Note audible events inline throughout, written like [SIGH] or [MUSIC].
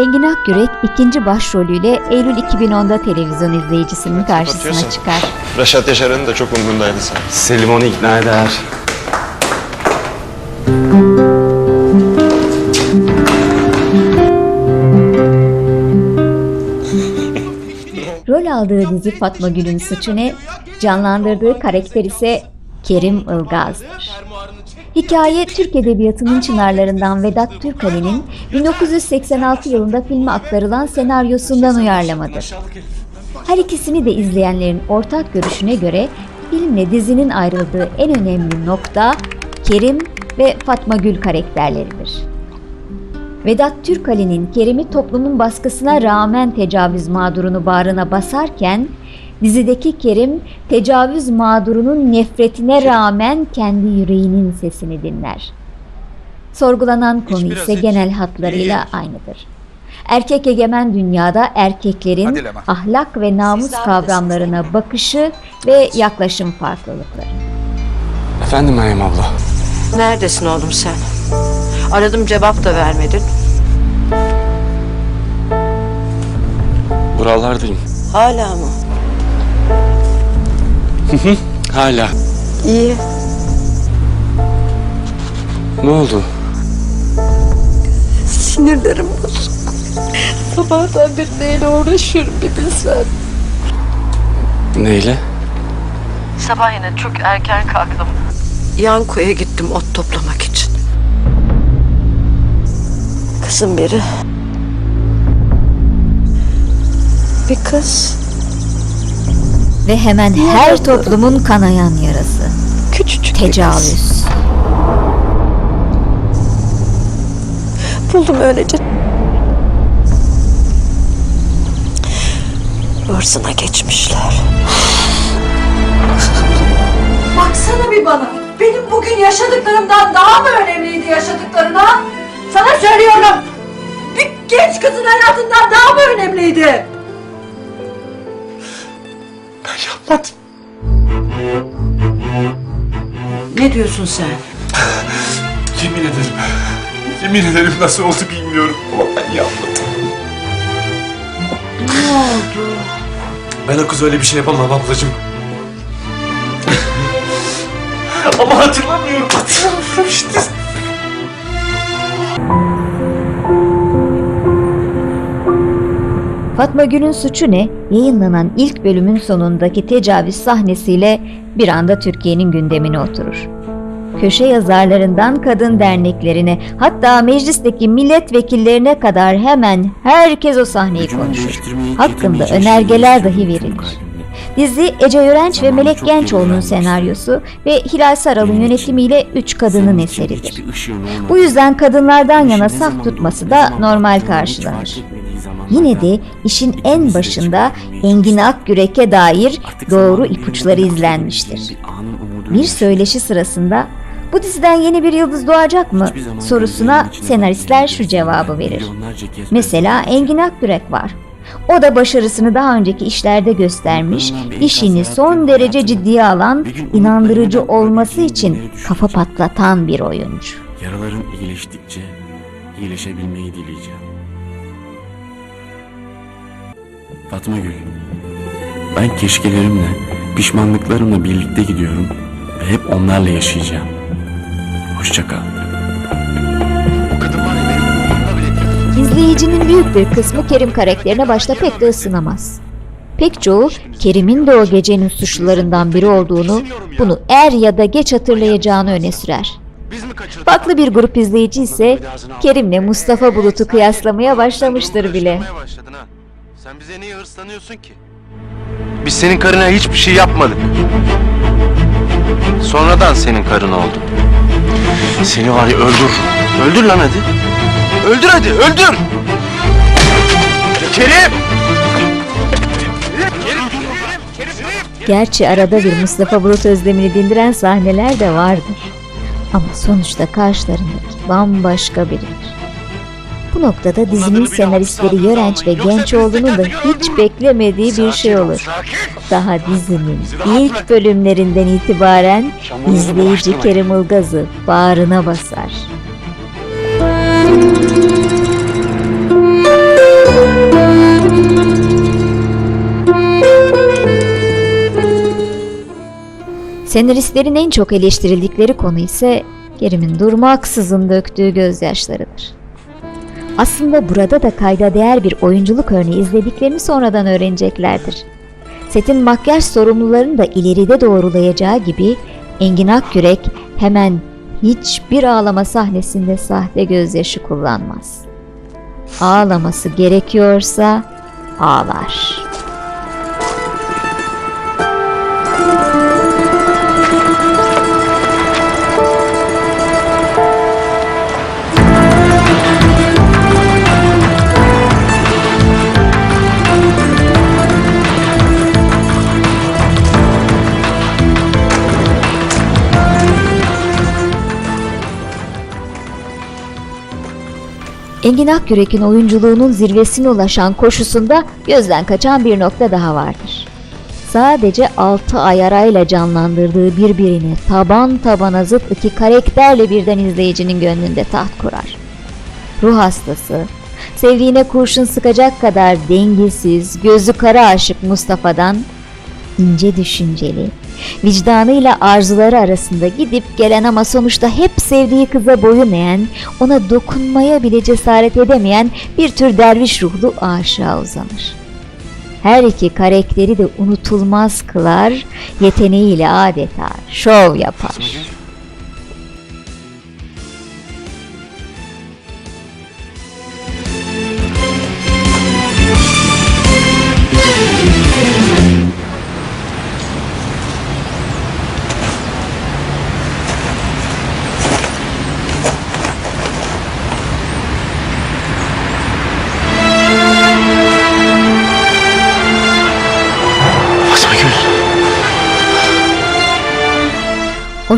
Engin Akgürek ikinci başrolüyle Eylül 2010'da televizyon izleyicisinin karşısına çıkar. Reşat Yaşar'ın da çok umrundaydı sen. Selim onu ikna eder. Rol aldığı dizi Fatma Gül'ün Suçu Ne, canlandırdığı karakter ise Kerim Ilgaz'dır. Hikaye Türk Edebiyatı'nın çınarlarından Vedat Türkali'nin 1986 yılında filme aktarılan senaryosundan uyarlamadır. Her ikisini de izleyenlerin ortak görüşüne göre filmle dizinin ayrıldığı en önemli nokta Kerim ve Fatma Gül karakterleridir. Vedat Türkali'nin Kerim'i toplumun baskısına rağmen tecavüz mağdurunu bağrına basarken, dizideki Kerim tecavüz mağdurunun nefretine rağmen kendi yüreğinin sesini dinler. Sorgulanan konu biraz ise hiç. genel hatlarıyla aynıdır. Erkek egemen dünyada erkeklerin ahlak ve namus kavramlarına bakışı ve yaklaşım farklılıkları. Efendim Meryem abla. Neredesin oğlum sen? Aradım cevap da vermedin. Buralardayım. Hala mı? Hala. İyi. Ne oldu? Sinirlerim bozuk. Sabahtan beri neyle uğraşıyorum bir bilsen. Neyle? Sabah yine çok erken kalktım. Yanko'ya gittim ot toplamak için. Kızım biri. Bir kız. Ve hemen her toplumun kanayan yarası. Küçücük. Tecavüz. Buldum öylece. Hırsına geçmişler. Baksana bir bana. Benim bugün yaşadıklarımdan daha mı önemliydi yaşadıklarına? Sana söylüyorum. Bir genç kızın hayatından daha mı önemliydi? Yapmadım. Ne diyorsun sen? Yemin ederim. Yemin ederim nasıl oldu bilmiyorum ama ben yapmadım. Ne oldu? Ben o kız öyle bir şey yapamam ablacığım. [LAUGHS] ama hatırlamıyorum. Hatırlamıyorum işte. Fatma Gül'ün suçu ne? Yayınlanan ilk bölümün sonundaki tecavüz sahnesiyle bir anda Türkiye'nin gündemine oturur. Köşe yazarlarından kadın derneklerine hatta meclisteki milletvekillerine kadar hemen herkes o sahneyi konuşur. Hakkında önergeler dahi verilir. Dizi Ece Yörenç ve Melek Gençoğlu'nun senaryosu ve Hilal Saral'ın yönetimiyle üç kadının eseridir. Bu yüzden kadınlardan yana saf tutması da normal karşılanır. Yine de işin en başında Engin Akgürek'e dair doğru ipuçları izlenmiştir. Bir söyleşi sırasında bu diziden yeni bir yıldız doğacak mı sorusuna senaristler şu cevabı verir. Mesela Engin Akgürek var. O da başarısını daha önceki işlerde göstermiş, işini son derece ciddiye alan, inandırıcı olması için kafa patlatan bir oyuncu. Yaraların iyileştikçe iyileşebilmeyi dileyeceğim. Fatma Gül, ben keşkelerimle, pişmanlıklarımla birlikte gidiyorum ve hep onlarla yaşayacağım. Hoşça İzleyicinin büyük bir kısmı Kerim karakterine başta pek de ısınamaz. Pek çoğu Kerim'in de o gecenin suçlularından biri olduğunu, bunu er ya da geç hatırlayacağını öne sürer. Farklı bir grup izleyici ise Kerim'le Mustafa Bulut'u kıyaslamaya başlamıştır bile. Sen bize niye hırslanıyorsun ki? Biz senin karına hiçbir şey yapmadık. Sonradan senin karın oldu. Seni var ya öldürürüm. Öldür lan hadi. Öldür hadi öldür. Kerim! Gerçi arada bir Mustafa Bulut özlemini dindiren sahneler de vardır. Ama sonuçta karşılarındaki bambaşka biridir. Bu noktada dizinin senaristleri Yörenç ve Gençoğlu'nun da hiç beklemediği bir şey olur. Daha dizinin ilk bölümlerinden itibaren izleyici Kerim Ilgaz'ı bağrına basar. Senaristlerin en çok eleştirildikleri konu ise Kerim'in durmaksızın döktüğü gözyaşlarıdır. Aslında burada da kayda değer bir oyunculuk örneği izlediklerini sonradan öğreneceklerdir. Setin makyaj sorumlularını da ileride doğrulayacağı gibi Engin Akyürek hemen hiçbir ağlama sahnesinde sahte gözyaşı kullanmaz. Ağlaması gerekiyorsa ağlar. Engin Akyürek'in oyunculuğunun zirvesine ulaşan koşusunda gözden kaçan bir nokta daha vardır. Sadece 6 ay arayla canlandırdığı birbirine taban tabana zıt iki karakterle birden izleyicinin gönlünde taht kurar. Ruh hastası, sevdiğine kurşun sıkacak kadar dengesiz, gözü kara aşık Mustafa'dan ince düşünceli, vicdanıyla arzuları arasında gidip gelen ama sonuçta hep sevdiği kıza boyun eğen, ona dokunmaya bile cesaret edemeyen bir tür derviş ruhlu aşığa uzanır. Her iki karakteri de unutulmaz kılar, yeteneğiyle adeta şov yapar.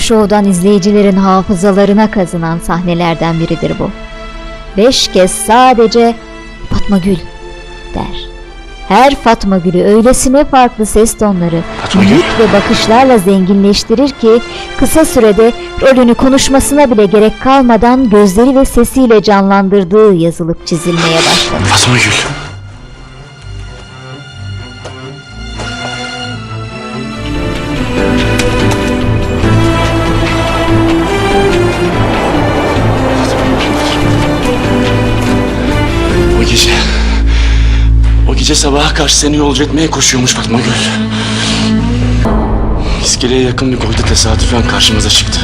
Şovdan izleyicilerin hafızalarına kazınan sahnelerden biridir bu. Beş kez sadece Fatma Gül der. Her Fatma Gül'ü öylesine farklı ses tonları, mimik ve bakışlarla zenginleştirir ki kısa sürede rolünü konuşmasına bile gerek kalmadan gözleri ve sesiyle canlandırdığı yazılıp çizilmeye başladı. Fatma Gül. Sabaha karşı seni yolcu etmeye koşuyormuş Fatma Gül. İskeleye yakın bir koyda tesadüfen karşımıza çıktı.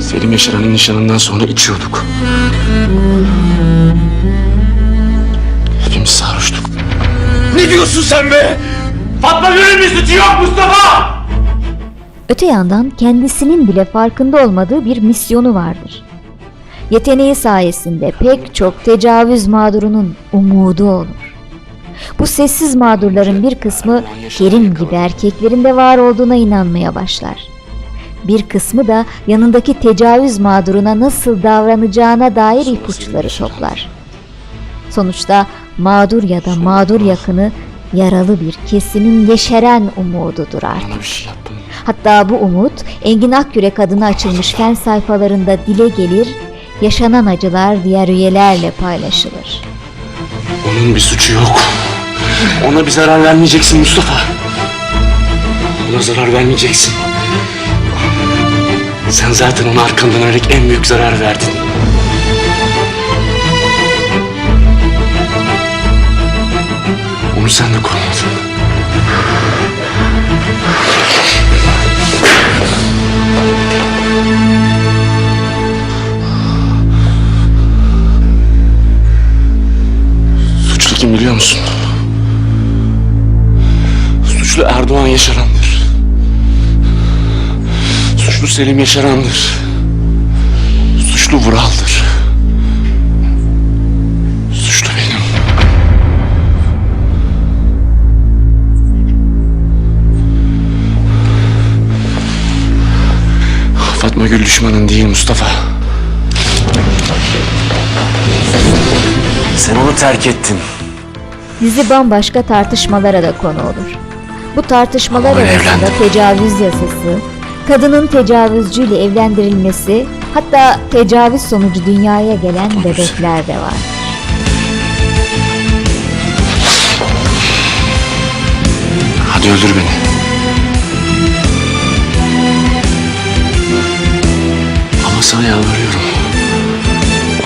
Selim Yaşaran'ın nişanından sonra içiyorduk. Hepimiz sarhoştuk. Ne diyorsun sen be? Fatma Gül'ün bir suçu yok Mustafa! Öte yandan kendisinin bile farkında olmadığı bir misyonu vardır. Yeteneği sayesinde pek çok tecavüz mağdurunun umudu olur. Bu sessiz mağdurların bir kısmı Kerim gibi erkeklerin de var olduğuna inanmaya başlar. Bir kısmı da yanındaki tecavüz mağduruna nasıl davranacağına dair ipuçları toplar. Sonuçta mağdur ya da mağdur yakını yaralı bir kesimin yeşeren umududur artık. Hatta bu umut Engin Akyürek adına açılmış fen sayfalarında dile gelir, yaşanan acılar diğer üyelerle paylaşılır. Onun bir suçu yok. Ona bir zarar vermeyeceksin Mustafa. Ona zarar vermeyeceksin. Sen zaten ona arkandan dönerek en büyük zarar verdin. Onu sen de korumadın. Kim biliyor musun? Suçlu Erdoğan Yaşaran'dır. Suçlu Selim Yaşaran'dır. Suçlu Vural'dır. Suçlu benim. Fatma Gül düşmanın değil Mustafa. Sen onu terk ettin. Dizi bambaşka tartışmalara da konu olur. Bu tartışmalar Ama arasında evlendim. tecavüz yasası, kadının tecavüzcüyle evlendirilmesi, hatta tecavüz sonucu dünyaya gelen bebekler de var. Hadi öldür beni. Ama sana yalvarıyorum.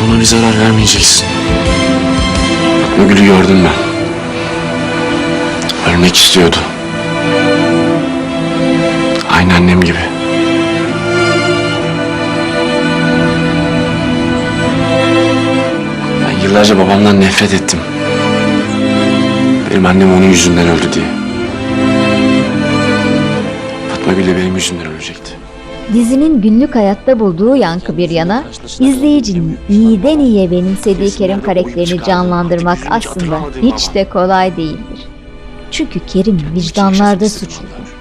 Ona bir zarar vermeyeceksin. Gül'ü gördüm ben. Ölmek istiyordu. Aynı annem gibi. Ben yıllarca babamdan nefret ettim. Benim annem onun yüzünden öldü diye. Fatma de benim yüzümden ölecekti. Dizinin günlük hayatta bulduğu yankı bir yana, izleyicinin iyiden iyiye benimsediği Kerim karakterini canlandırmak aslında hiç de kolay değildir. Çünkü Kerim vicdanlarda suçludur.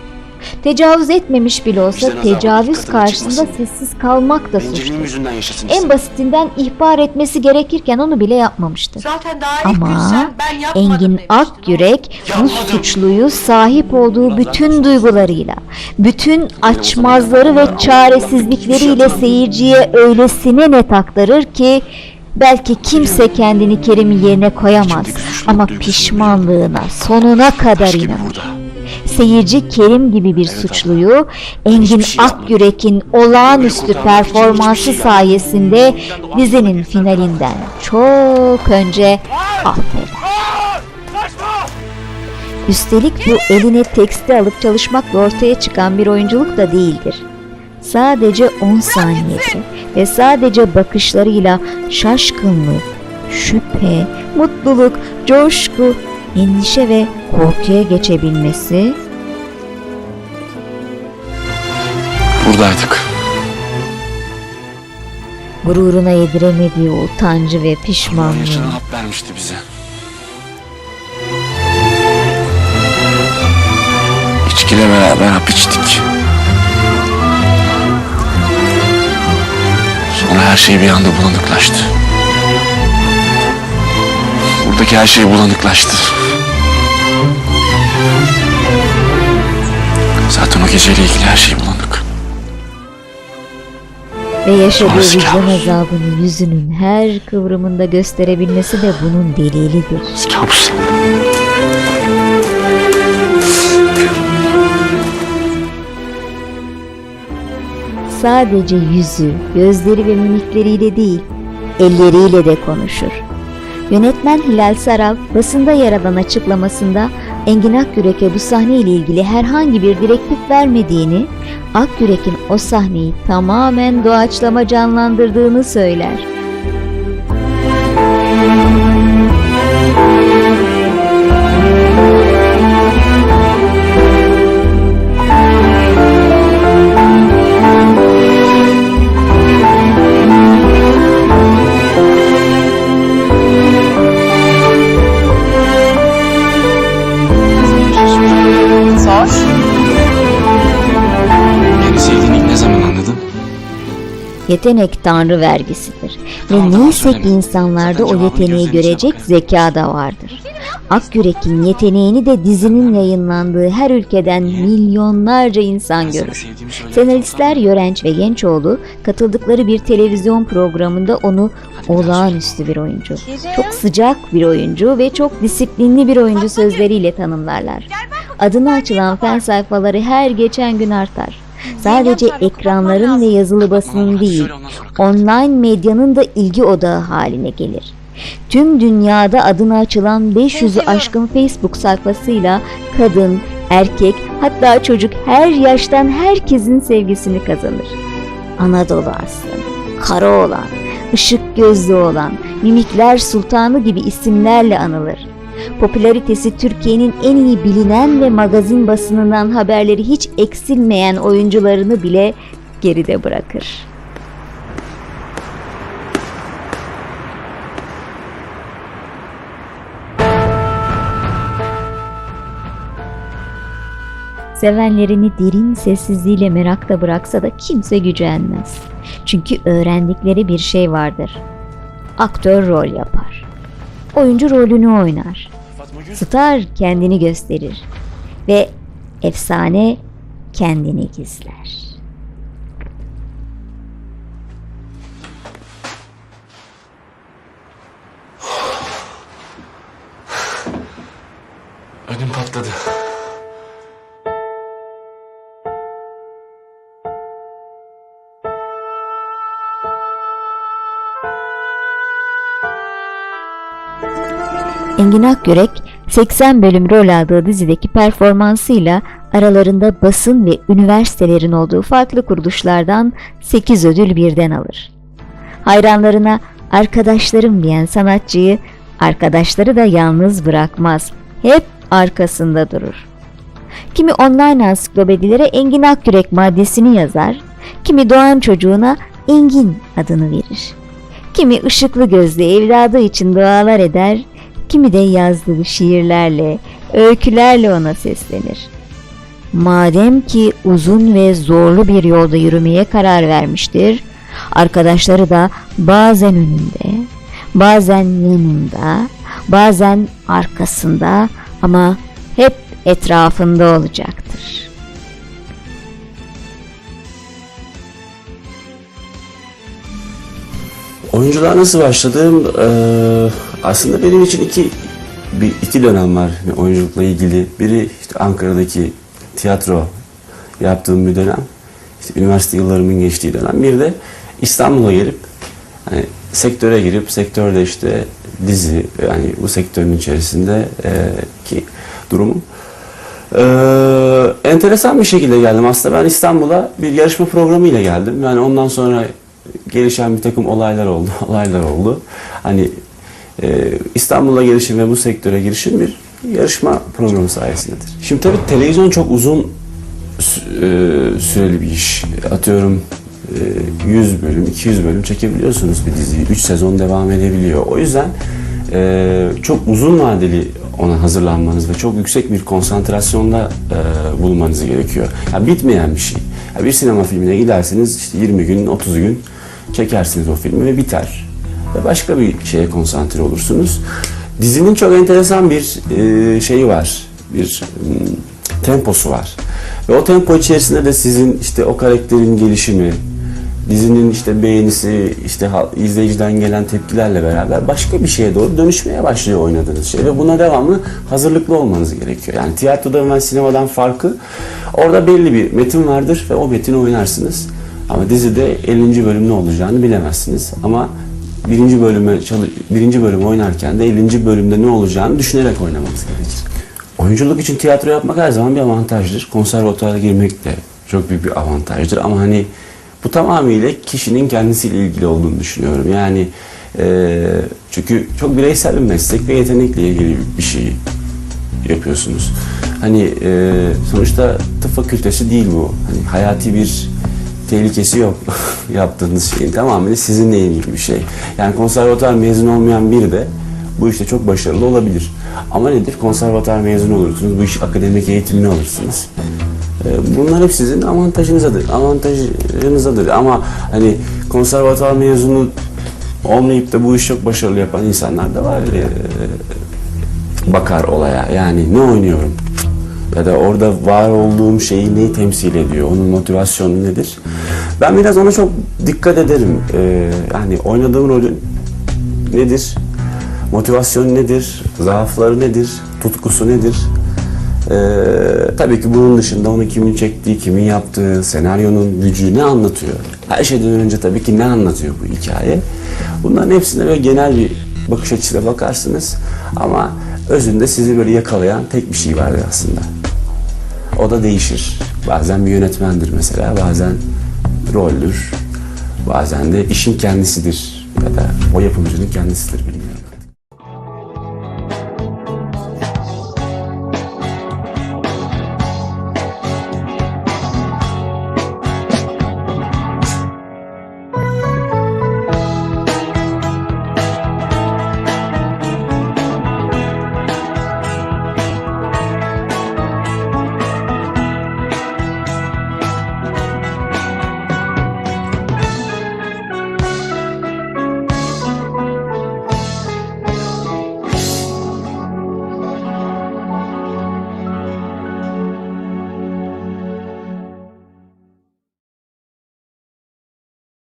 Tecavüz etmemiş bile olsa tecavüz karşısında sessiz kalmak da suçtur. yüzünden yaşasın En basitinden ihbar etmesi gerekirken onu bile yapmamıştır. Zaten daha ilk gün Ama sen ben yapmadım Engin. Akyürek bu suçluyu sahip olduğu bütün duygularıyla, bütün açmazları ve çaresizlikleriyle seyirciye öylesine net aktarır ki belki kimse kendini Kerim'in yerine koyamaz ama pişmanlığına sonuna kadar inanır. Seyirci Kerim gibi bir suçluyu Engin Akyürek'in olağanüstü performansı sayesinde dizinin finalinden çok önce affeder. Üstelik bu eline tekste alıp çalışmakla ortaya çıkan bir oyunculuk da değildir. Sadece 10 saniyede ve sadece bakışlarıyla şaşkınlık, şüphe, mutluluk, coşku, endişe ve korkuya geçebilmesi Buradaydık. gururuna yediremediği utancı ve pişmanlığı. Yaşanan hap vermişti bize. İçkiyle beraber hap içtik. Sonra her şey bir anda bulanıklaştı. Buradaki her şey bulanıklaştı. Zaten o geceyle ilgili her şey bulanık. Ve yaşadığı Sonrası vicdan kabus. azabını yüzünün her kıvrımında gösterebilmesi de bunun delilidir. Kabus. Sadece yüzü, gözleri ve mimikleriyle değil, elleriyle de konuşur. Yönetmen Hilal Saral basında yer alan açıklamasında Engin Akyürek'e bu sahne ile ilgili herhangi bir direktif vermediğini, Akyürek'in o sahneyi tamamen doğaçlama canlandırdığını söyler. Yetenek tanrı vergisidir. Ve tamam, neyse ki söyleme. insanlarda o yeteneği görecek zeka da vardır. Akyürek'in yeteneğini de dizinin yayınlandığı her ülkeden milyonlarca insan görür. Senaristler Yörenç ve Gençoğlu katıldıkları bir televizyon programında onu olağanüstü bir oyuncu, çok sıcak bir oyuncu ve çok disiplinli bir oyuncu sözleriyle tanımlarlar. Adına açılan fen sayfaları her geçen gün artar. Sadece ekranların ve yazılı basının değil, online medyanın da ilgi odağı haline gelir. Tüm dünyada adına açılan 500'ü aşkın Facebook sayfasıyla kadın, erkek hatta çocuk her yaştan herkesin sevgisini kazanır. Anadolu aslanı, kara olan, ışık gözlü olan, mimikler sultanı gibi isimlerle anılır. Popülaritesi Türkiye'nin en iyi bilinen ve magazin basınından haberleri hiç eksilmeyen oyuncularını bile geride bırakır. Sevenlerini derin sessizliğiyle merakla bıraksa da kimse gücenmez. Çünkü öğrendikleri bir şey vardır. Aktör rol yapar. Oyuncu rolünü oynar. Star kendini gösterir. Ve efsane kendini gizler. Ödüm patladı. Engin Akyürek 80 bölüm rol aldığı dizideki performansıyla aralarında basın ve üniversitelerin olduğu farklı kuruluşlardan 8 ödül birden alır. Hayranlarına arkadaşlarım diyen sanatçıyı arkadaşları da yalnız bırakmaz. Hep arkasında durur. Kimi online ansiklopedilere Engin Akyürek maddesini yazar, kimi doğan çocuğuna Engin adını verir. Kimi ışıklı gözlü evladı için dualar eder, kimi de yazdığı şiirlerle, öykülerle ona seslenir. Madem ki uzun ve zorlu bir yolda yürümeye karar vermiştir, arkadaşları da bazen önünde, bazen yanında, bazen arkasında ama hep etrafında olacaktır. Oyunculuğa nasıl başladım? Ee, aslında benim için iki bir iki dönem var oyunculukla ilgili. Biri işte Ankara'daki tiyatro yaptığım bir dönem. İşte üniversite yıllarımın geçtiği dönem. Bir de İstanbul'a gelip hani sektöre girip sektörde işte dizi yani bu sektörün içerisinde e, ki durumum. Ee, enteresan bir şekilde geldim. Aslında ben İstanbul'a bir yarışma programı ile geldim. Yani ondan sonra gelişen bir takım olaylar oldu. [LAUGHS] Olaylar oldu. Hani e, İstanbul'a gelişim ve bu sektöre girişim bir yarışma programı sayesindedir. Şimdi tabii televizyon çok uzun e, süreli bir iş. Atıyorum e, 100 bölüm, 200 bölüm çekebiliyorsunuz bir diziyi. 3 sezon devam edebiliyor. O yüzden e, çok uzun vadeli ona hazırlanmanız ve çok yüksek bir konsantrasyonda e, bulunmanız gerekiyor. Yani bitmeyen bir şey. Bir sinema filmine gidersiniz işte 20 gün, 30 gün çekersiniz o filmi ve biter. Ve başka bir şeye konsantre olursunuz. Dizinin çok enteresan bir e, şeyi var. Bir mm, temposu var. Ve o tempo içerisinde de sizin işte o karakterin gelişimi, dizinin işte beğenisi, işte izleyiciden gelen tepkilerle beraber başka bir şeye doğru dönüşmeye başlıyor oynadığınız şey ve buna devamlı hazırlıklı olmanız gerekiyor. Yani tiyatroda ve sinemadan farkı orada belli bir metin vardır ve o metini oynarsınız. Ama dizide 50. bölüm ne olacağını bilemezsiniz. Ama birinci bölüme birinci bölüm oynarken de 50. bölümde ne olacağını düşünerek oynamanız gerekir. Oyunculuk için tiyatro yapmak her zaman bir avantajdır. Konservatuara girmek de çok büyük bir avantajdır. Ama hani bu tamamıyla kişinin kendisiyle ilgili olduğunu düşünüyorum. Yani eee, çünkü çok bireysel bir meslek ve yetenekle ilgili bir şey yapıyorsunuz. Hani eee, sonuçta tıp fakültesi değil bu. Hani hayati bir tehlikesi yok [LAUGHS] yaptığınız şeyin. Tamamen sizinle ilgili bir şey. Yani konservatuar mezun olmayan biri de bu işte çok başarılı olabilir. Ama nedir? Konservatuar mezun olursunuz. Bu iş akademik eğitimini alırsınız. Ee, Bunlar hep sizin avantajınızadır. Avantajınızadır. Ama hani konservatuar mezunu olmayıp da bu işi çok başarılı yapan insanlar da var. Ee, bakar olaya. Yani ne oynuyorum? Ya da orada var olduğum şeyi neyi temsil ediyor? Onun motivasyonu nedir? Ben biraz ona çok dikkat ederim. Ee, yani oynadığım rolün nedir? Motivasyonu nedir? Zaafları nedir? Tutkusu nedir? Ee, tabii ki bunun dışında onu kimin çektiği, kimin yaptığı, senaryonun gücü ne anlatıyor? Her şeyden önce tabii ki ne anlatıyor bu hikaye? Bunların hepsine böyle genel bir bakış açısıyla bakarsınız. Ama özünde sizi böyle yakalayan tek bir şey vardır aslında. O da değişir. Bazen bir yönetmendir mesela, bazen roldür, bazen de işin kendisidir ya da o yapımcının kendisidir.